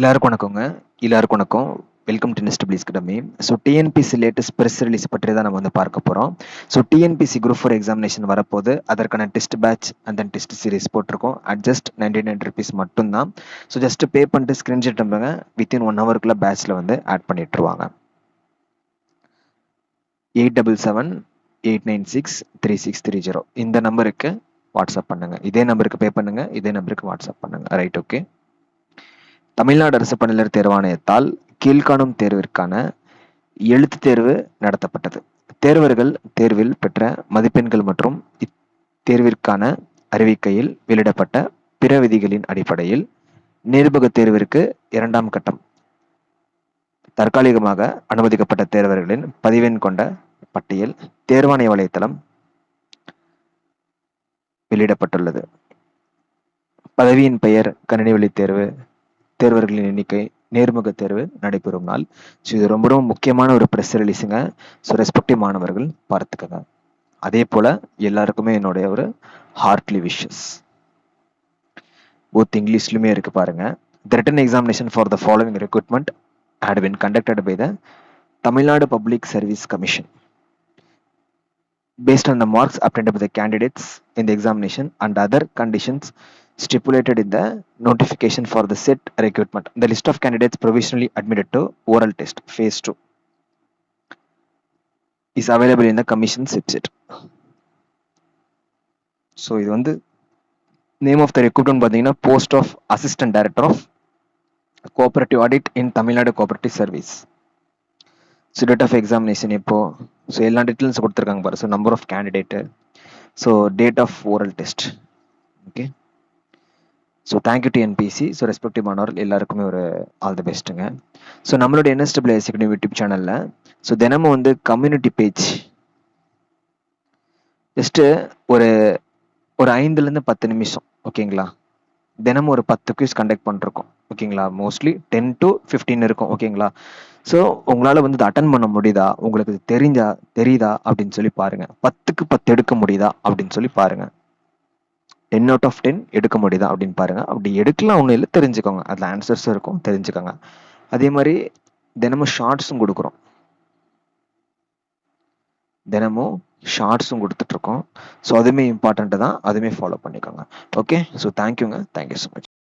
எல்லாருக்கும் வணக்கங்க. எல்லாருக்கும் வணக்கம். Welcome to next plus academy so TNPSC latest press release பற்றி தான் நம்ம வந்து பார்க்க போகிறோம் so TNPSC group four examination வரப்போது அதற்கான test batch and then test series போட்டிருக்கோம். At just ninety nine rupees மட்டும்தான். ஸோ ஜஸ்ட் பே பண்ணிட்டு ஸ்க்ரீன்ஷாட் நம்புங்க வித்தின் ஒன் ஹவருக்குள்ள பேட்ச்சில் வந்து add பண்ணிட்டுருவாங்க. Eight double seven eight nine six three six three zero இந்த நம்பருக்கு வாட்ஸ்அப் பண்ணுங்கள் இதே நம்பருக்கு பே பண்ணுங்கள் இதே நம்பருக்கு வாட்ஸ்அப் பண்ணுங்கள் ரைட் ஓகே தமிழ்நாடு அரசு பணியாளர் தேர்வாணையத்தால் கீழ்காணும் தேர்விற்கான எழுத்து தேர்வு நடத்தப்பட்டது. தேர்வர்கள் தேர்வில் பெற்ற மதிப்பெண்கள் மற்றும் இத்தேர்விற்கான அறிவிக்கையில் வெளியிடப்பட்ட பிற விதிகளின் அடிப்படையில் நேர்முக தேர்விற்கு இரண்டாம் கட்டம். தற்காலிகமாக அனுமதிக்கப்பட்ட தேர்வர்களின் பதிவெண் கொண்ட பட்டியல் தேர்வாணைய வலைத்தளம் வெளியிடப்பட்டுள்ளது. பதவியின் பெயர் கணினி வழி தேர்வு தேர்வர்களின் எண்ணிக்கை நேர்முக தேர்வு நடைபெறும் நாள். ஸோ இது ரொம்ப ரொம்ப முக்கியமான ஒரு ப்ரெஸ் ரிலீஸுங்க ஸோ ரெஸ்பெக்டிவ் மாணவர்கள் பார்த்துக்கங்க. அதே போல் எல்லாருக்குமே என்னுடைய ஒரு ஹார்ட்லி விஷஸ் போத் இங்கிலீஷ்லையுமே இருக்குது பாருங்க. The written examination for the following recruitment had been conducted by the Tamil Nadu public service commission based on the marks obtained by the candidates in the examination and other conditions stipulated in the notification for the set recruitment. The list of candidates provisionally admitted to oral test phase 2 is available in the commission's website. So இது வந்து name of the recruitment பார்த்தீங்கன்னா post of assistant director of cooperative audit in Tamil Nadu cooperative service so date of examination இப்போ so எல்லா details கொடுத்துருக்காங்க பாரு. So number of candidate so date of oral test okay so thank you TNPSC so respective மாணவர்கள் எல்லாருக்குமே ஒரு all the பெஸ்ட்டுங்க so நம்மளோட என்எஸ்டபிள்யூஎஸ் YouTube சேனலில் so தினமும் வந்து கம்யூனிட்டி பேஜ் ஜஸ்ட்டு ஒரு ஒரு ஐந்துலேருந்து பத்து நிமிஷம் ஓகேங்களா தினமும் ஒரு பத்து குவிஸ் கண்டக்ட் பண்ணிருக்கோம் ஓகேங்களா மோஸ்ட்லி டென் டு ஃபிஃப்டீன் இருக்கும் ஓகேங்களா ஸோ உங்களால் வந்து அட்டன் பண்ண முடியுதா? உங்களுக்கு தெரிஞ்சா தெரியுதா? அப்படின்னு சொல்லி பாருங்கள் பத்துக்கு பத்து எடுக்க முடியுதா? அப்படின்னு சொல்லி பாருங்கள் டென் அவுட் ஆஃப் டென் எடுக்க முடியுதா அப்படின்னு பாருங்கள் அப்படி எடுக்கலாம் ஒன்றும் இல்லை தெரிஞ்சுக்கோங்க. அதில் ஆன்சர்ஸும் இருக்கும் தெரிஞ்சுக்கோங்க. அதே மாதிரி தினமும் ஷார்ட்ஸும் கொடுக்குறோம். தினமும் ஷார்ட்ஸும் கொடுத்துட்ருக்கோம் ஸோ அதுவுமே இம்பார்ட்டண்ட்டு தான். அதுவுமே ஃபாலோ பண்ணிக்கோங்க. ஓகே ஸோ தேங்க்யூங்க தேங்க்யூ ஸோ மச்